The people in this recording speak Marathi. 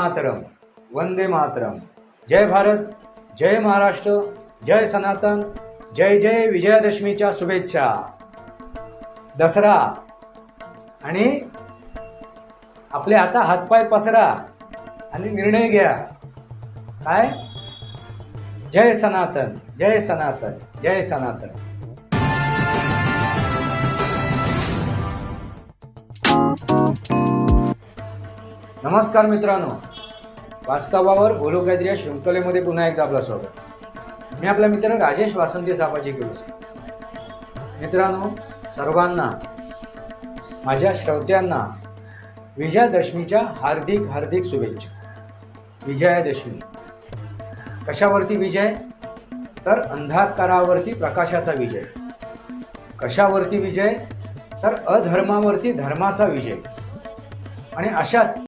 मातरम वंदे मातरम. जय भारत जय महाराष्ट्र जय सनातन जय जय विजयादशमीच्या शुभेच्छा. दसरा. आणि आपले आता हातपाय पसरा आणि निर्णय घ्या. काय? जय सनातन जय सनातन जय सनातन. नमस्कार मित्रांनो. वास्तवावर बोलू काहीतरी या शृंखलेमध्ये पुन्हा एकदा आपलं स्वागत. मी आपला मित्र राजेश वासंती सापाजी किलोस्कर मित्रांनो सर्वांना माझ्या श्रोत्यांना विजयादशमीच्या हार्दिक हार्दिक शुभेच्छा. विजयादशमी. कशावरती विजय? तर अंधाकारावरती प्रकाशाचा विजय. कशावरती विजय? तर अधर्मावरती धर्माचा विजय. आणि अशाच